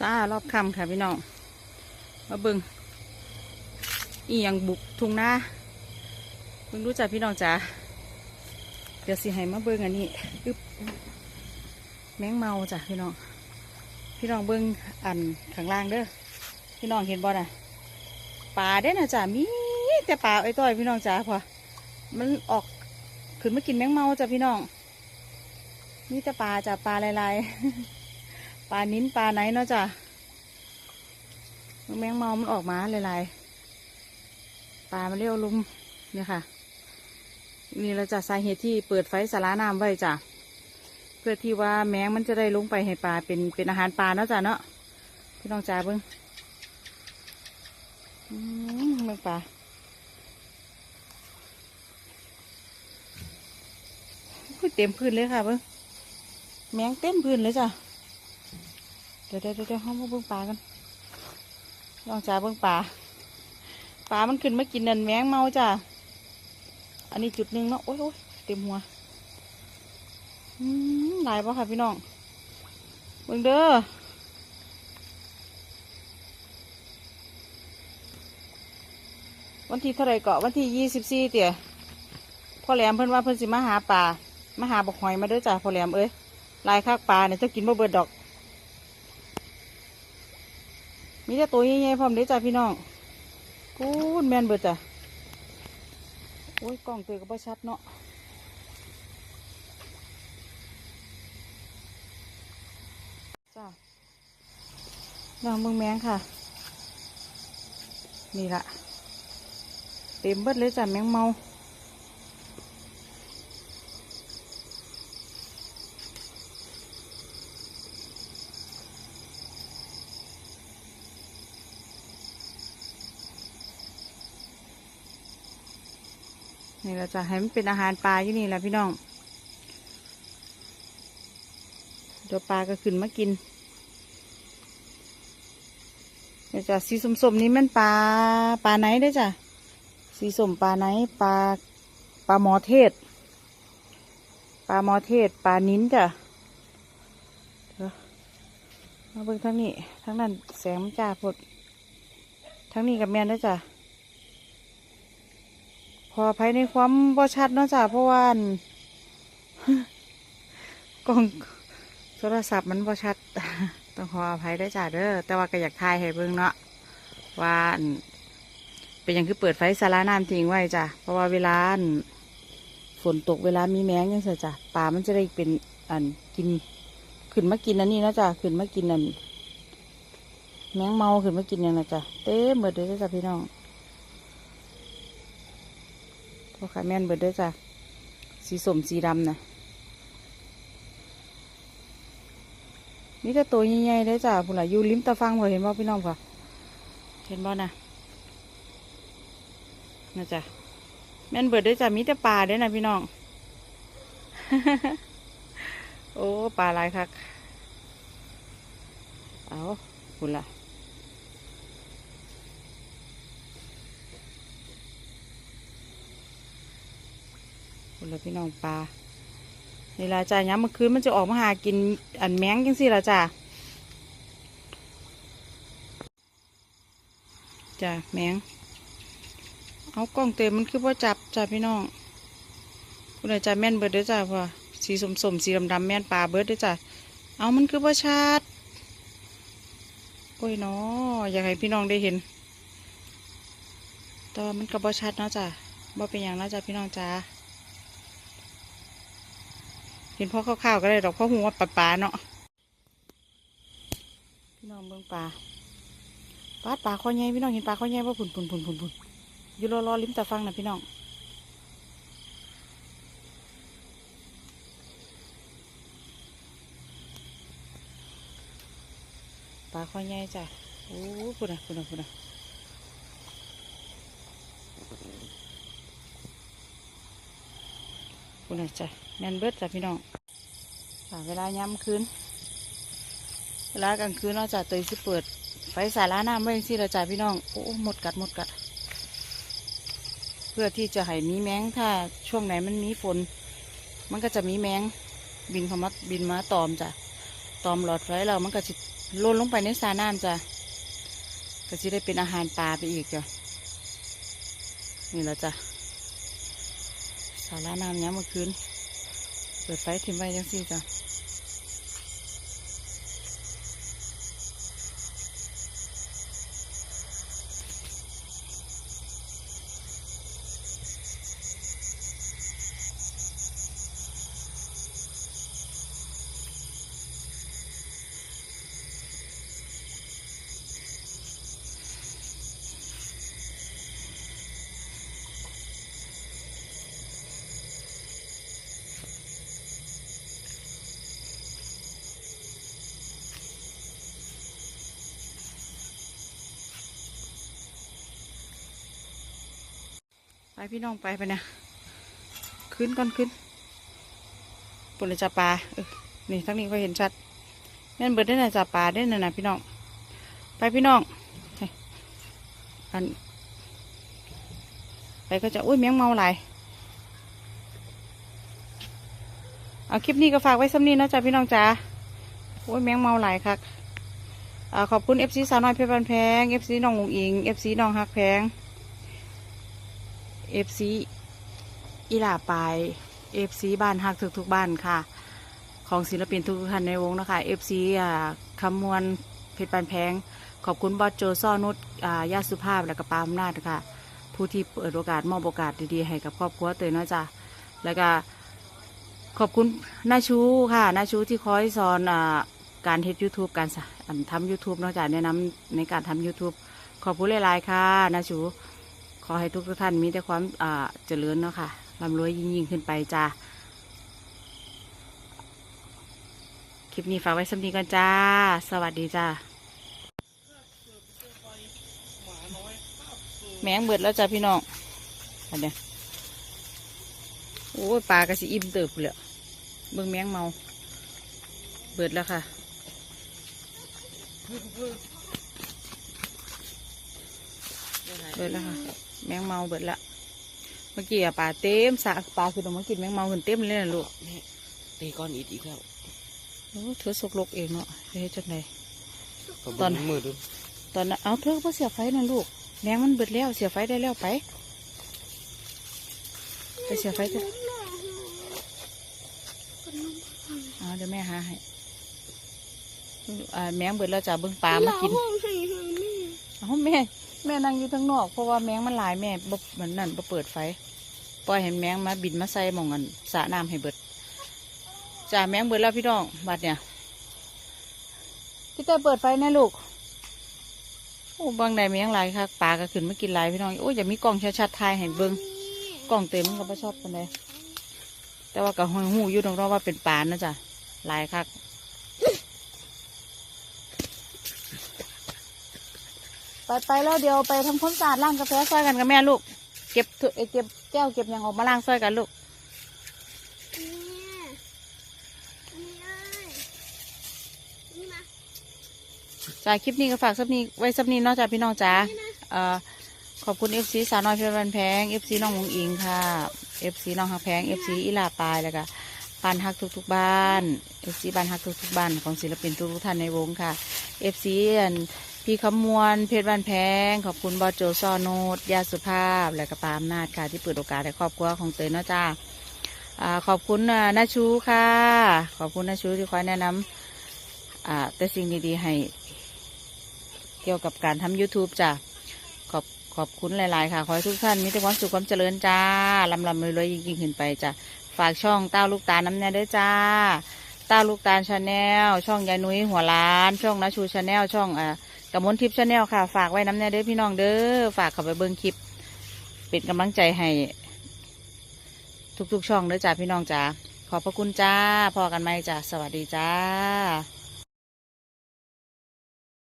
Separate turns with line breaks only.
จ้ารอบคำค่ะพี่น้องมาเบิงอีหยังบุกทุ่งนาเบิ่งรู้จักพี่น้องจ๋าเดี๋ยวสิให้มาเบิงอันนี้อึ๊บแมงเมาจ้ะพี่น้องพี่น้องเบิงอันข้างล่างเด้อพี่น้องเห็นบ่น่ะปลาเด้นะจ้ะมีแต่ปลาไอ้ต้อยพี่น้องจ๋าพอมันออกขึ้นมากินแมงเมาจ้ะพี่น้องมีแต่ปลาจ้ะปลาลายๆ ปลานิ้นปลาไหนเนาะจ้ะแมงเมามันออกมาหลายๆปลามันเรียวลุมเนี่ยค่ะ นี่เราจะสาเหตุที่เปิดไฟสาราน้ำไว้จ้ะเพื่อที่ว่าแมงมันจะได้ลงไปให้ปลาเป็นเป็นอาหารปลาเนาะจ้ะเนาะพี่น้องจ้าเบิ้งอืมเบิ้งปลาเต็มพื้นเลยค่ะเบิ้งแมงเต็มพื้นเลยจ้ะ ดี๋ยวเดี๋ยวเดี๋ยวห้องเบิ่งปลากันลองจ่าเบิ่งปลาปลามันขึ้นมากินนันแมงเมาจ้ะอันนี้จุดหนึ่งเนาะโอ๊ยโอ๊ยเต็มหัวอืมหลายป่ะค่ะพี่น้องเบิ่งเด้อวันที่เท่าไรเกาะวันที่ยี่สิบสี่เตี่ยพ่อแหลมเพิ่นว่าเพิ่นสิมาหาปลามาหาบกหอยมาด้อจ้ะพ่อแหลมเอ้ยลายคากปลาเนี่ยจ้ากินบ่เบิดดอก มีแต่ตัวใหญ่ๆพร้อมเด้จ้ะพี่น้องพูดแม่นเบิดจ้ะโอ้ยกล้องตัวก็บ่ชัดเนาะจ้ะน้องมืองแมงค่ะ นี่ละเต็มเบิดเลยจ้ะแมงเมา นี่เราจะให้มันเป็นอาหารปลาอยู่นี่แหละพี่น้องเดี๋ยวปลาก็ขึ้นมากินเดี๋ยวจะสีส้มๆนี้มันปลาปลาไหนได้จ้ะสีส้มปลาไหนปลาปลาหมอเทศปลาหมอเทศปลานิ้นจ้ะเดี๋ยวมาเบิ่งทางนี้ทางนั้นแสงมันจ้าพดทางนี้กับแมนได้จ้ะ ขออภัยในความบ่ชัดเนาะจ้ะเพราะว่าอั่นกล้องโทรศัพท์มันบ่ชัด ต้องขออภัยได้จ้ะเด้อแต่ว่าก็อยากถ่ายให้เบิ่งเนาะว่านเป็นหยังคือเปิดไฟสาราน้ำทิ้งไว้จ้ะเพราะว่าเวลาฝนตกเวลามีแมงยังเสียจ้ะปลามันจะได้เป็นอันกินขึ้นมากินอันนี้เนาะจ้ะขึ้นมากินอันแมงเมาขึ้นมากินอย่างนะจ้ะเต้หมดเลยจ้ะพี่น้อง พวกขาแม่นเบิดด้วยจ้ะสีสมสีดำนะนี่แต่ตัวใหญ่ๆได้จ้ะพุ่นละอยู่ริมตะฟังพอเห็นบ่พี่น้องพอเห็นบ่นะนะจ้ะแม่นเบิดได้อจ้ะมีแต่ปลาด้อนะพี่น้อง โอ้ปลาลายคัก เอาพุ่นละ คนละพี่น้องปลานี่ละจ้าย้ำเมื่อคืนมันจะออกมาหากินอันแมงยังสิละจ้าจ้าแมงเอากล้องเต็มมันคือว่าจับจ้าพี่น้องคุณอาจารย์แม่นเบิดเด้อจ้าพ่อสีสมสมสีดำดำแม่นปลาเบิดเด้อจ้าเอามันคือว่าชัดโอ้ยเนาะอยากให้พี่น้องได้เห็นแต่ว่ามันก็บ่ชัดเนาะจ้าบ่เป็นอย่างเนาะจ้าพี่น้องจ้า เห็นพ่อข้าวๆก็ได้ดอกพ่อหัวปลาปลาเนาะพี่น้องเบิ่งปลาปลาปลาข้อใหญ่พี่น้องเห็นปลาข้อใหญ่ว่าผุนผุนผุนผุนผุนอยู่รอรอลิ้มตาฟังนะพี่น้องปลาข้อใหญ่จ้ะโอ้พุ่นนะพุ่นนะพุ่นนะพุ่นนะจ้ะ แมนเบิดจ้ะพี่น้องค่ะเวลาย้ำคืน เวลากลางคืนเราจะตื่นสิเปิด ไฟสาราน้ำไว้สิเราจ่าพี่น้อง โอ้หมดกัดหมดกัด เพื่อที่จะให้มีแมงถ้าช่วงไหนมันมีฝน มันก็จะมีแมงบินเขามาบินมาตอมจ้ะ ตอมหลอดไฟเรามันก็จะโลนลงไปในสาน้ำจ้ะ ก็จะได้เป็นอาหารปลาไปอีกจ้ะ นี่แหละจ้ะสาระน้ำเนี้ยเมื่อคืน เปิดไฟทิ้งไว้ยังสี่จ้ะ พี่น้องไปไปนะขึ้นก่อนขึ้นปุ่นเลยจับปลาเออนี่ทั้งนี้ก็เห็นชัดนั่นเบิดได้น่ะจับปลาได้น่ะนะพี่น้อง ไปพี่น้องไปอันไปก็จะอุ้ยแมงเมาหลายเอาคลิปนี้ก็ฝากไว้ซ้ำนี้นะจ๊ะพี่น้องจ๋าโอ้ยแมงเมาหลายครับขอบคุณเอฟซีสาวน้อยเพชรบันแพงเอฟซีน้องหงอิงเอฟซีน้องฮักแพง เอฟซีอีหลาปายเอฟซีบ้านฮักทุกทุกบ้านค่ะ ของศิลปินทุกท่านในวงนะคะเอฟซีอ่าคำมวลเพชรปันแพง ขอบคุณบอสโจซ่อนุชญาติสุภาพและก็ปาอำนาจค่ะ ผู้ที่เปิดโอกาสมอบโอกาสดีๆ ให้กับครอบครัวเตยนะจ้ะแล้วก็ขอบคุณนาชูค่ะนาชูที่คอยสอนอการเฮ็ด YouTube การทำ YouTube เนาะจ้ะแนะนำในการทำ YouTube ขอบคุณหลายๆค่ะนาชู ขอให้ทุกท่านมีแต่ความเจริญเนาะค่ะร่ำรวยยิ่งยิ่งขึ้นไปจ้าคลิปนี้ฝากไว้สำนีกันจ้า สวัสดีจ้า แมงเบิดแล้วจ้าพี่น้องอันเนี้ยโอ้ปลากระสิอิ่มเติบเลยเบิ่งแมงเมา เบิดแล้วค่ะเบิดแล้วค่ะ แมงเมาเบิดละเมื่อกี้อะปลาเต็มสระปลาคือตรงมากินแมงเมาขึ้นเต็มเลยนะลูก
แม่ตีก้อนอิดอีกแล้ว
โอ้เธอสกลกเองเนาะเฮ้ยจังได
ผม
ตอน
เบิ่งมือดู
ตอนนั้นเอาเธอก็เสียไฟนะลูกแมงมันเบิดแล้วเสียไฟได้แล้วไปไปเสียไฟจ้ะเอาเดี๋ยวแม่หาให้อ่าแมงเบิดแล้วจ้ะเบิ่งปลามากินเอาแม่ แม่นั่งอยู่ข้างนอกเพราะว่าแมงมันหลายแม่บ่มันนั่นบ่เปิดไฟปล่อยเห็นแมงมาบินมาใส่หมองกันสระน้ำให้เบิดจ้าแมงเบิดแล้วพี่น้องบัดเนี่ยพี่เต้ยเปิดไฟแน่ลูกโอ้บางใดมียังหลายค่ะปลาก็ขึ้นมากินหลายพี่น้องโอ้ยอย่ามีกล่องชัดๆทายให้เบิ่งกล่องเต็มมันก็ไม่ชอบปานใดแต่ว่าก็หูหูอยู่ตรงนั้นว่าเป็นปลานะจ๊ะหลายคัก ไปไปแล้วเดี๋ยวไปทำความสะอาดล้างกาแฟซอยกันกับแม่ลูก เก็บถ้วยเอเก็บแก้วเก็บหยังออกมาล้างซอยกันลูกจ้าคลิปนี้ก็ฝากซับนี้ไว้ซับนี้นอกจากพี่น้องจ๋าเอ่อขอบคุณเอฟซีสาวน้อยเพชรบันแพงเอฟซีน้องหงอิงค่ะเอฟซีน้องฮักแพงเอฟซีอีลาปายแล้วก็บ้านฮักทุกๆบ้านเอฟซีบ้านฮักทุกๆบ้านของศิลปินทุกๆท่านในวงค่ะเอฟซี พี่ขมวนเพชรบันแพง ขอบคุณบอโจซอโนดยาสุภาพ และก็ปาอำนาจค่ะ ที่เปิดโอกาสให้ครอบครัวของเตยเนาะจ้าขอบคุณอ่านาชูค่ะ ขอบคุณนาชูที่คอยแนะนำแต่สิ่งดีๆให้ เกี่ยวกับการทำ YouTube จ้ะขอบขอบคุณหลายๆ ค่ะ ขอให้ทุกท่านมีแต่ความสุขความเจริญจ้าลำลำรวยๆยิ่งๆขึ้นไปจ้ะฝากช่องเต้าลูกตาลน้ำแน่ด้วยจ้าเต้าลูกตาลชาแนลช่องยายนุ้ยหัวล้าน ช่องนาชูชาแนลช่องอ่า กมลทิพย์ชาแนลค่ะ ฝากไว้น้ำแน่เด้อพี่น้องเด้อฝากเข้าไปเบิ้งคลิป เป็นกำลังใจให้ทุกๆช่องเด้อจ้าพี่น้องจ้าขอบพระคุณจ้าพอกันไหมจ้าสวัสดีจ้า